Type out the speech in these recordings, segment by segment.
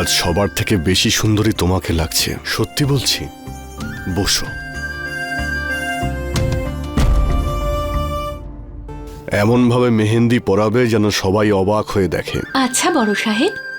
আজ সবার থেকে বেশি সুন্দরী তোমাকে লাগছে। সত্যি বলছি, বসো। এমনভাবে মেহেন্দি পরাবে যেন সবাই অবাক হয়ে দেখে। আচ্ছা বড় সাহেব।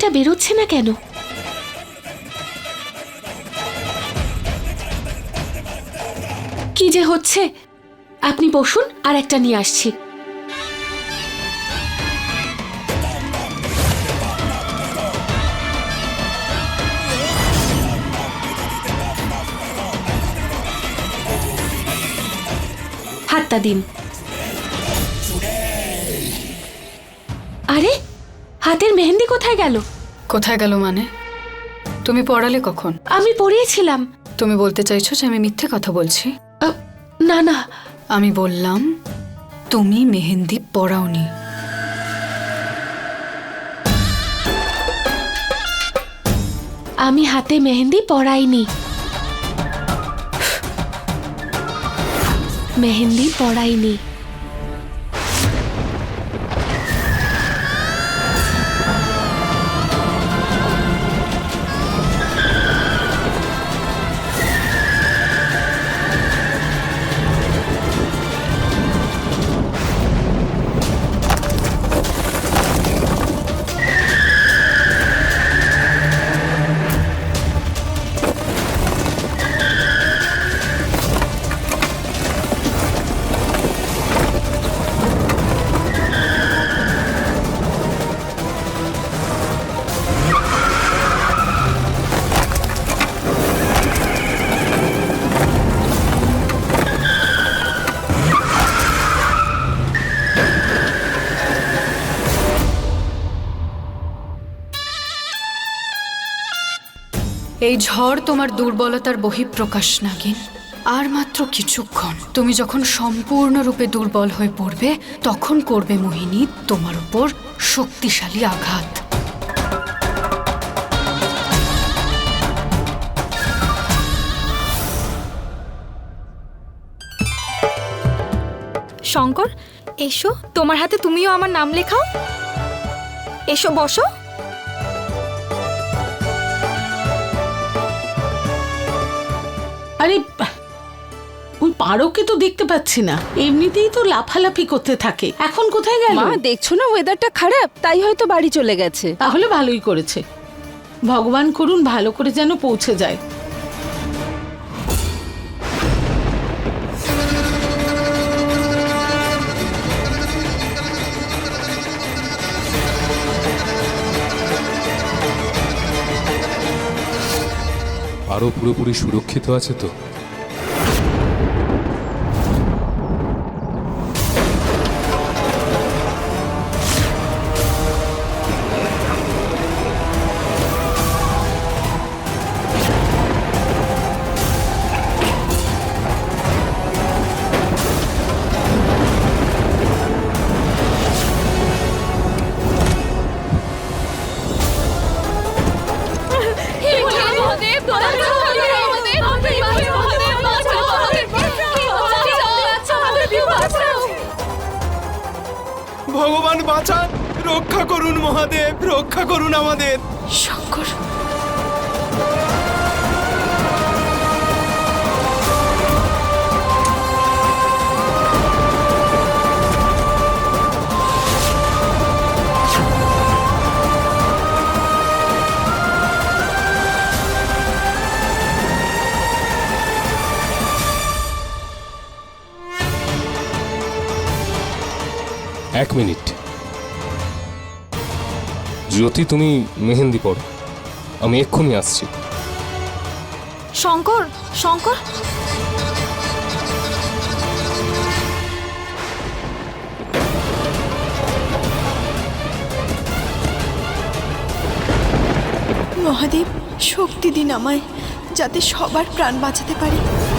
মেহেন্দিটা বেরোচ্ছে না কেন? কি যে হচ্ছে? আপনি বসুন, আর একটা নিয়ে আসছি। হাতটা দিন। আরে হাতের মেহেন্দি কোথায় গেল? কোথায় গেল মানে? তুমি পড়ালে কখন? আমি পড়িয়েছিলাম। তুমি বলতে চাইছো যে আমি মিথ্যে কথা বলছি? না না। আমি বললাম তুমি মেহেন্দি পড়াওনি। আমি হাতে মেহেন্দি পড়াইনি। মেহেন্দি পড়াইনি। এই ঝড় তোমার দুর্বলতার বহিঃপ্রকাশ নাগিন। আর মাত্র কিছুক্ষণ। তুমি যখন সম্পূর্ণরূপে দুর্বল হয়ে পড়বে, তখন করবে মোহিনী তোমার উপর শক্তিশালী আঘাত। শঙ্কর, এসো। তোমার হাতে তুমিও আমার নাম লেখাও। এসো, বসো। আরে ওই পারোকে তো দেখতে পাচ্ছি না। এমনিতেই তো লাফালাফি করতে থাকে। এখন কোথায় গেল? মা দেখছ না ওয়েদারটা খারাপ? তাই হয়তো বাড়ি চলে গেছে। তাহলে ভালোই করেছে। ভগবান করুন ভালো করে যেন পৌঁছে যায়। আরও পুরোপুরি সুরক্ষিত আছে তো? ভগবান বাঁচান। রক্ষা করুন মহাদেব রক্ষা করুন আমাদের। শঙ্কর। এক মিনিট। জ্যোতি, তুমি মেহেন্দি পড়ো। আমি এক্ষুনি আসছি। শঙ্কর শঙ্কর। মহাদেব, শক্তি দিন আমায় যাতে সবার প্রাণ বাঁচাতে পারি।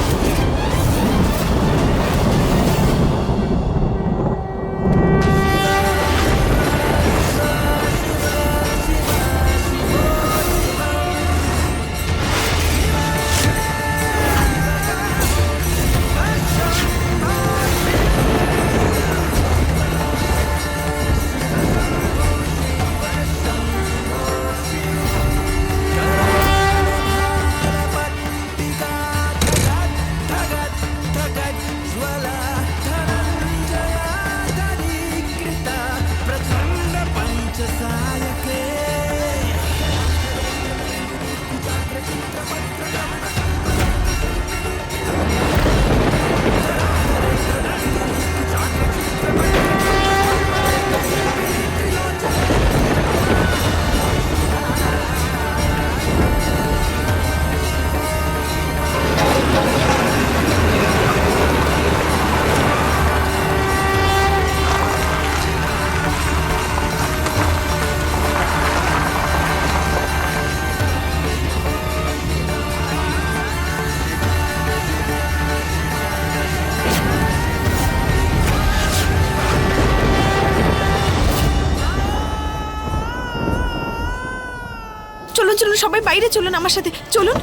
সবাই বাইরে চলুন আমার সাথে। চলুন।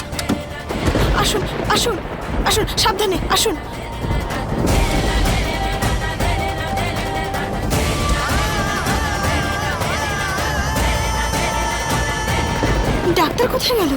আসুন আসুন আসুন সাবধানে আসুন। ডাক্তার কোথায় গেল?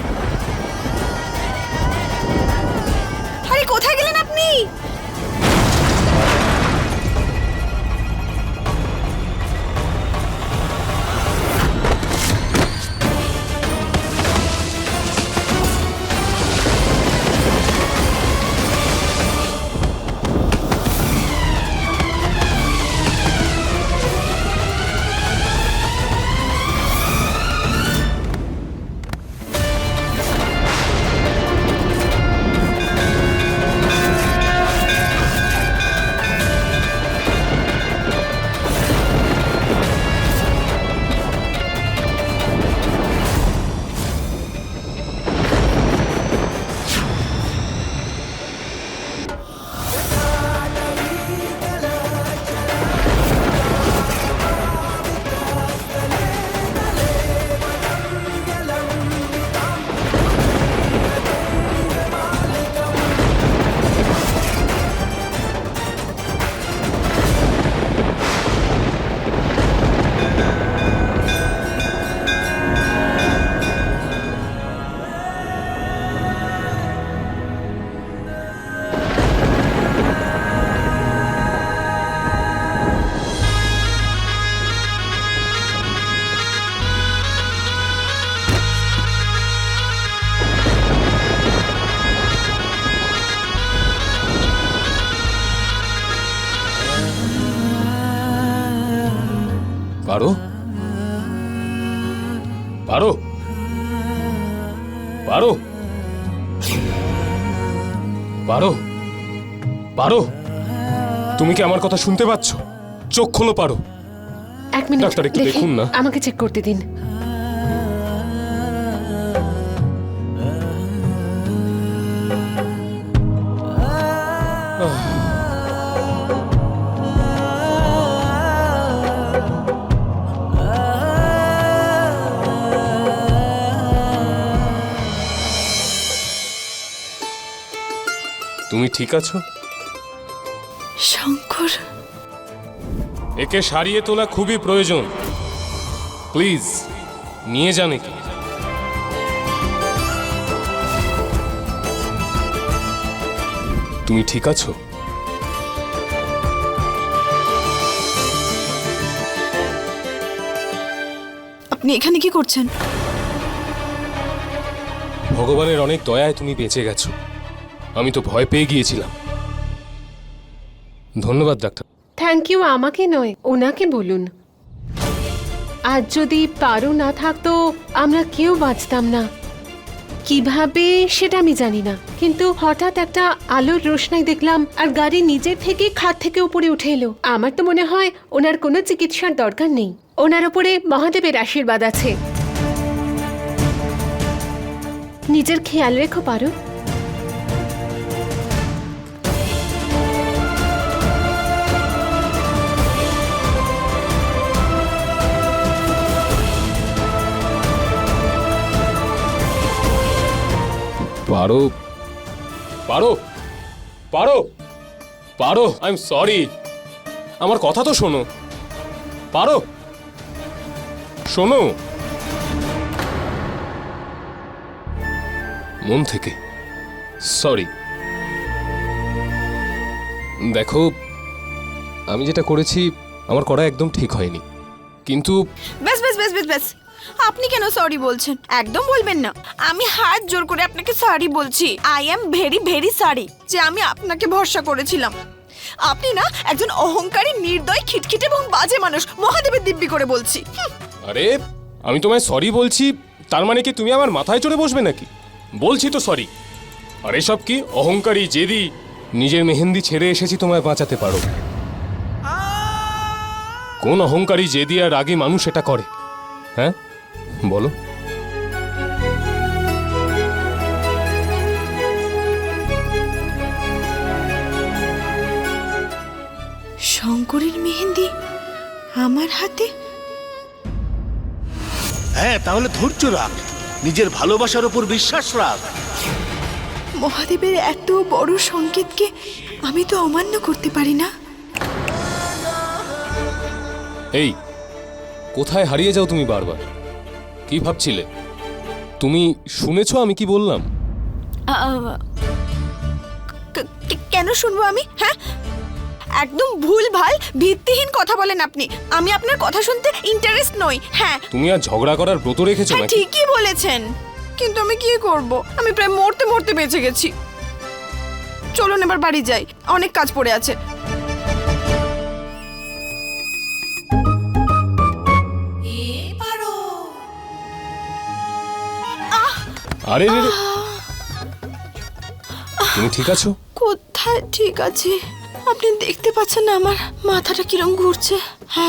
পারো? তুমি কি আমার কথা শুনতে পাচ্ছ? চোখ খোলো পারো। এক মিনিট ডাক্তার, একটু দেখুন না। আমাকে চেক করতে দিন। তুমি ঠিক আছো? একে সারিয়ে তোলা খুবই প্রয়োজন। প্লিজ নিয়ে যান একে তুমি ঠিক আছো? আপনি এখানে কি করছেন? ভগবানের অনেক দয়ায় তুমি বেঁচে গেছো। আমি তো ভয় পেয়ে গিয়েছিলাম। ধন্যবাদ ডাক্তার। থ্যাংক ইউ আমাকে নয়, ওনাকে বলুন। আজ যদি পারো না থাকতো, আমরা কেউ বাঁচতাম না। কীভাবে সেটা আমি জানি না, কিন্তু হঠাৎ একটা আলোর রোশনাই দেখলাম আর গাড়ি নিজের থেকে খাট থেকে উপরে উঠে এলো। আমার তো মনে হয় ওনার কোনো চিকিৎসার দরকার নেই। ওনার ওপরে মহাদেবের আশীর্বাদ আছে। নিজের খেয়াল রেখো পারো পারো। পারো। পারো। পারো। আই এম সরি আমার কথা তো শোনো। পারো। শোনো। মন থেকে। সরি দেখো, আমি যেটা করেছি, আমার করা একদম ঠিক হয়নি। কিন্তু ব্যাস ব্যাস ব্যাস ব্যাস ব্যাস। আপনি কেন সরি বলছেন? একদম বলবেন না। আমি হাত জোর করে আপনাকে সরি বলছি। I am very very sorry যে আমি আপনাকে ভরসা করেছিলাম। আপনি না একজন অহংকারী, নির্দয়, খিটখিটে এবং বাজে মানুষ। মহাদেবের দিব্যি করে বলছি। আরে, আমি তোমায় সরি বলছি, তার মানে কি তুমি আমার মাথায় চড়ে বসবে নাকি? বলছি তো সরি আর এসব কি? অহংকারী, জেদি, নিজের মেহেন্দি ছেড়ে এসেছি তোমায় বাঁচাতে পারো। কোন অহংকারী, জেদি আর রাগী মানুষ এটা করে। হ্যাঁ? বলো। শঙ্করের মেহেন্দি আমার হাতে? হ্যাঁ তাহলে ধৈর্য রাখ। নিজের ভালোবাসার উপর বিশ্বাস রাখ। মহাদেবের এত বড় সংকেতকে আমি তো অমান্য করতে পারি না। এই কোথায় হারিয়ে যাও তুমি বারবার? কি ভাবছিলে? তুমি শুনেছো আমি কি বললাম? কেন শুনব আমি? হ্যাঁ? একদম ভুল ভালো ভিত্তিহীন কথা বলেন আপনি। আমি আপনার কথা শুনতে ইন্টারেস্ট নই। হ্যাঁ। তুমি আর ঝগড়া করার ব্রত রেখেছো হ্যাঁ নাকি? ঠিকই বলেছেন। কিন্তু আমি কি করব? আমি প্রায় মরতে মরতে বেঁচে গেছি। চলুন এবার বাড়ি যাই। অনেক কাজ পড়ে আছে। আরে রে রে। তুমি ঠিক আছো? কোথায়? ঠিক আছে। আপনি দেখতে পাচ্ছেন না আমার মাথাটা কিরম ঘুরছে।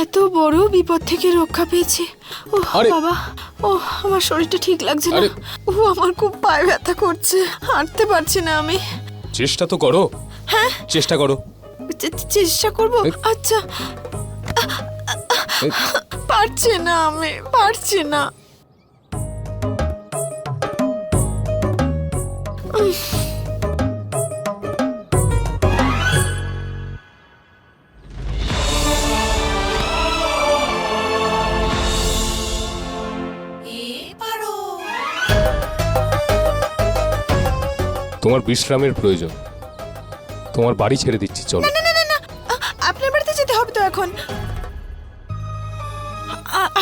এত বড় বিপদ থেকে রক্ষা পেয়েছি। ও আরে! বাবা। ও আমার শরীরটা ঠিক লাগছে না। আরে! ও আমার খুব পায়ে ব্যথা করছে। হাঁটতে পারছি না আমি। চেষ্টা তো করো। হ্যাঁ? চেষ্টা করো। চে- চে- চেষ্টা করব? এই- আচ্ছা। এই, পারছি না আমি পারছি না। তোমার বিশ্রামের প্রয়োজন। তোমার বাড়ি ছেড়ে দিচ্ছি, চলো। না আপনার বাড়িতে যেতে হবে তো এখন।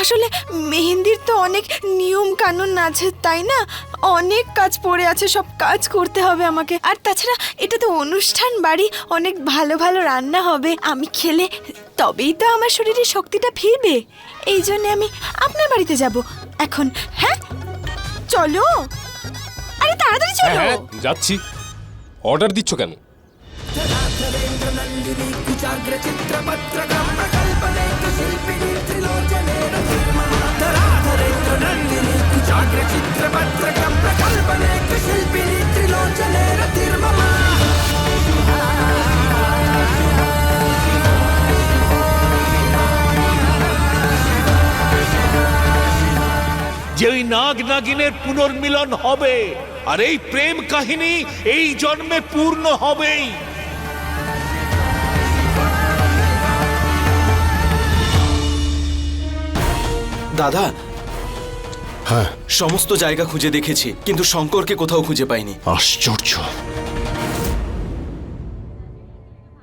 আসলে মেহেন্দির তো অনেক নিয়ম কানুন আছে, তাই না? অনেক কাজ পড়ে আছে সব কাজ করতে হবে আমাকে। আর তাছাড়া এটা তো অনুষ্ঠান বাড়ি অনেক ভালো ভালো রান্না হবে আমি খেলে তবেই তো আমার শরীরে শক্তিটা ফিরবে। এই জন্য আমি আপনার বাড়িতে যাব। এখন হ্যাঁ? চলো। আরে তাড়াতাড়ি চলো। হ্যাঁ যাচ্ছি। অর্ডার দিচ্ছ কেন? যে ওই নাগ নাগিনের পুনর্মিলন হবে আর এই প্রেম কাহিনী এই জন্মে পূর্ণ হবেই। দাদা হ্যাঁ। সমস্ত জায়গা খুঁজে দেখেছি কিন্তু শঙ্করকে কোথাও খুঁজে পাইনি। আশ্চর্য।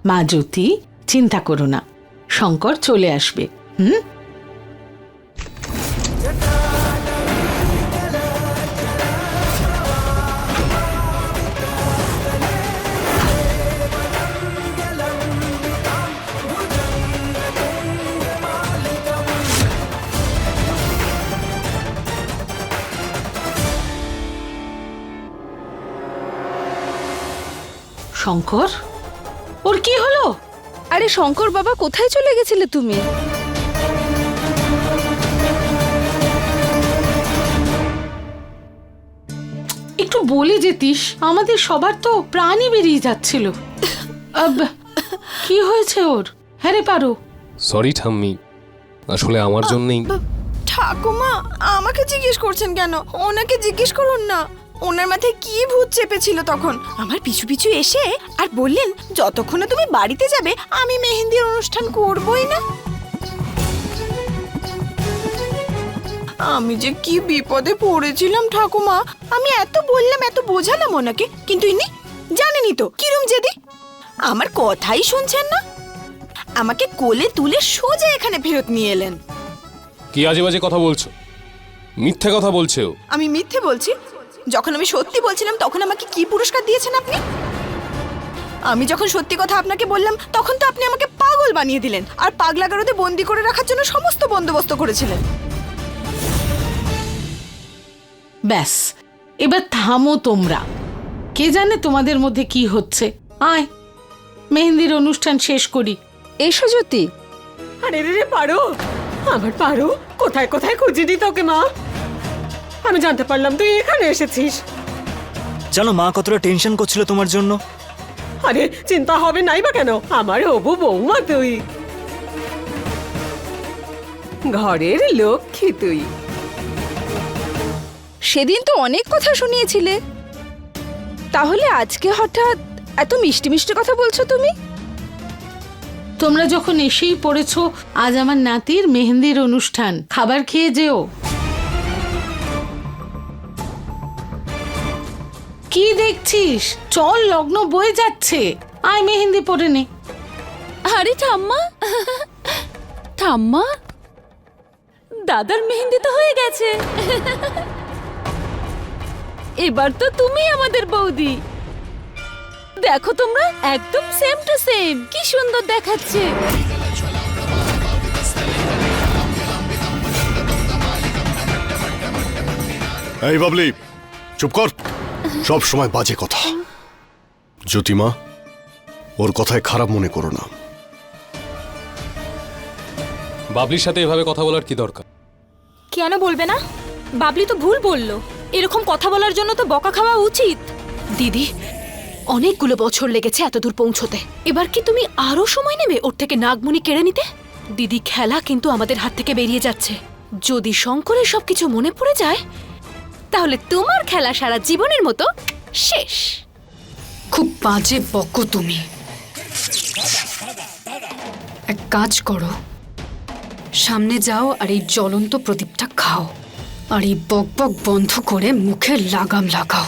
মা জ্যোতি চিন্তা করো না। শঙ্কর চলে আসবে হুম? শঙ্কর? ওর কি হলো? আরে শঙ্কর বাবা কোথায় চলে গেছিলে তুমি? একটু বলে যেতিস আমাদের সবার তো প্রাণই বেরিয়ে যাচ্ছিল। আব, কি হয়েছে ওর? হ্যাঁ রে পারো। সরি ঠাম্মি। আসলে আমার জন্যই ঠাকুমা আমাকে জিজ্ঞেস করছেন কেন? ওনাকে জিজ্ঞেস করুন না। ওনার মাথায় কি ভূত চেপেছিল তখন? আমার পিছু পিছু এসে আর বললেন যতক্ষণ তুমি বাড়িতে যাবে আমি মেহেন্দির অনুষ্ঠান করবই না। আমি যে কি বিপদে পড়েছিলাম ঠাকুমা। আমি এত বললাম এত বোঝালাম ওনাকে কিন্তু ইনি জানেনই তো। কিরম জেদি আমার কথাই শুনছেন না? আমাকে কোলে তুলে সোজা এখানে ফেরত নিয়ে এলেন। কি আজে বাজে কথা বলছো? মিথ্যে কথা বলছে আমি মিথ্যে বলছি? যখন আমি সত্যি বলছিলাম তখন আমাকে কি পুরস্কার দিয়েছেন আপনি? আমি যখন সত্যি কথা আপনাকে বললাম তখন তো আপনি আমাকে পাগল বানিয়ে দিলেন আর পাগলাগারোতে বন্দি করে রাখার জন্য সমস্ত বন্দোবস্ত করেছিলেন। ব্যাস এবার থামো তোমরা। কে জানে তোমাদের মধ্যে কি হচ্ছে? আয় মেহেন্দির অনুষ্ঠান শেষ করি। এসো জ্যোতি। আরে রে রে পারো। আমার পারো। কোথায় কোথায় খুঁজিনি তোকে মা? আমি জানতে পারলাম তুই এখানে এসেছিস। জানো মা কতটা টেনশন করছিল তোমার জন্য। আরে চিন্তা হবে নাই বা কেন? আমার হবু বৌমা তুই। ঘরের লক্ষ্মী তুই। সেদিন তো অনেক কথা শুনিয়েছিলে। তাহলে আজকে হঠাৎ এত মিষ্টি মিষ্টি কথা বলছো তুমি? তোমরা যখন এসেই পড়েছো আজ আমার নাতির মেহেন্দির অনুষ্ঠান। খাবার খেয়ে যেও। কি দেখছিস? চল লগ্ন বয়ে যাচ্ছে। আয় মেহেন্দি পরে নে। আরে ঠাম্মা। ঠাম্মা। দাদার মেহেন্দি তো হয়ে গেছে। এবার তো তুমি আমাদের বৌদি। দেখো তোমরা একদম সেম টু সেম কি সুন্দর দেখাচ্ছে। এই বাবলি চুপ কর। সব সময় বাজে কথা। জ্যোতিমা ওর কথায় খারাপ মনে করো না। বাবলির সাথে এভাবে কথা বলার কি দরকার? কেন বলবে না? বাবলি তো ভুল বলল। এরকম কথা বলার জন্য তো বকা খাওয়া উচিত। দিদি অনেকগুলো বছর লেগেছে এতদূর পৌঁছতে। এবার কি তুমি আরও সময় নেবে ওর থেকে নাগমণি কেড়ে নিতে? দিদি খেলা কিন্তু আমাদের হাত থেকে বেরিয়ে যাচ্ছে। যদি শঙ্করের সবকিছু মনে পড়ে যায় তাহলে তোমার খেলা সারা জীবনের মতো শেষ। খুব বাজে বকো তুমি। এক কাজ করো। সামনে যাও আর এই জ্বলন্ত প্রদীপটা খাও। আর এই বক বক বন্ধ করে মুখে লাগাম লাগাও।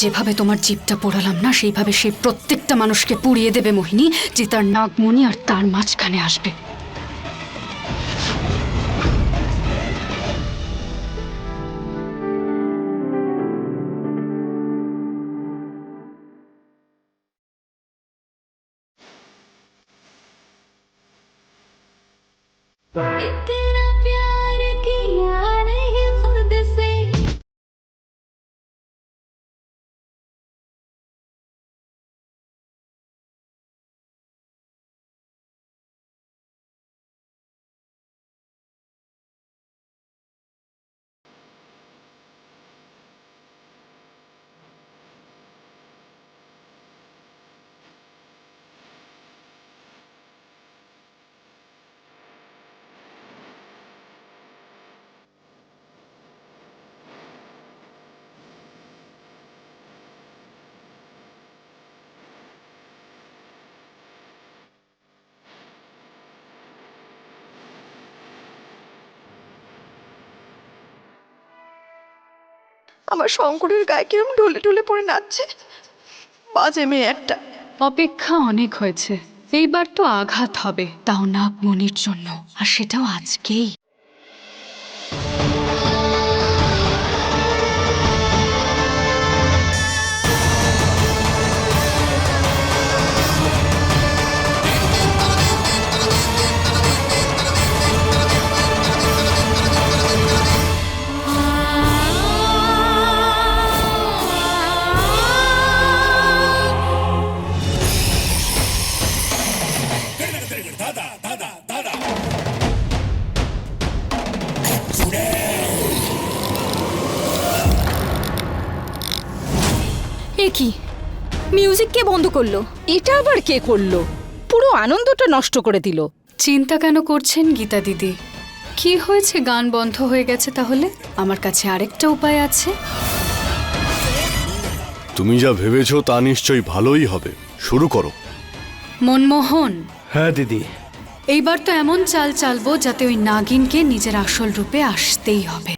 যেভাবে তোমার জীবটা পোড়ালাম না, সেইভাবে সে প্রত্যেকটা মানুষকে পুড়িয়ে দেবে, মোহিনী, যে তার নাগমণি আর তার মাঝখানে আসবে। আমার শঙ্করের গায়ে কিরম ঢলে ঢলে পড়ে নাচছে। বাজে মেয়ে একটা। অপেক্ষা অনেক হয়েছে। এইবার তো আঘাত হবে, তাও না মনির জন্য। আর সেটাও আজকেই। এ কি? মিউজিক কে বন্ধ করল? এটা আবার কে করল? পুরো আনন্দটা নষ্ট করে দিল। চিন্তা কেন করছেন গীতা দিদি? কি হয়েছে গান বন্ধ হয়ে গেছে তাহলে? আমার কাছে আরেকটা উপায় আছে। তুমি যা ভেবেছো তা নিশ্চয়ই ভালোই হবে। শুরু করো। মনমোহন। হ্যাঁ দিদি। এইবার তো এমন চাল চালবো যাতে ওই নাগিনকে নিজের আসল রূপে আসতেই হবে।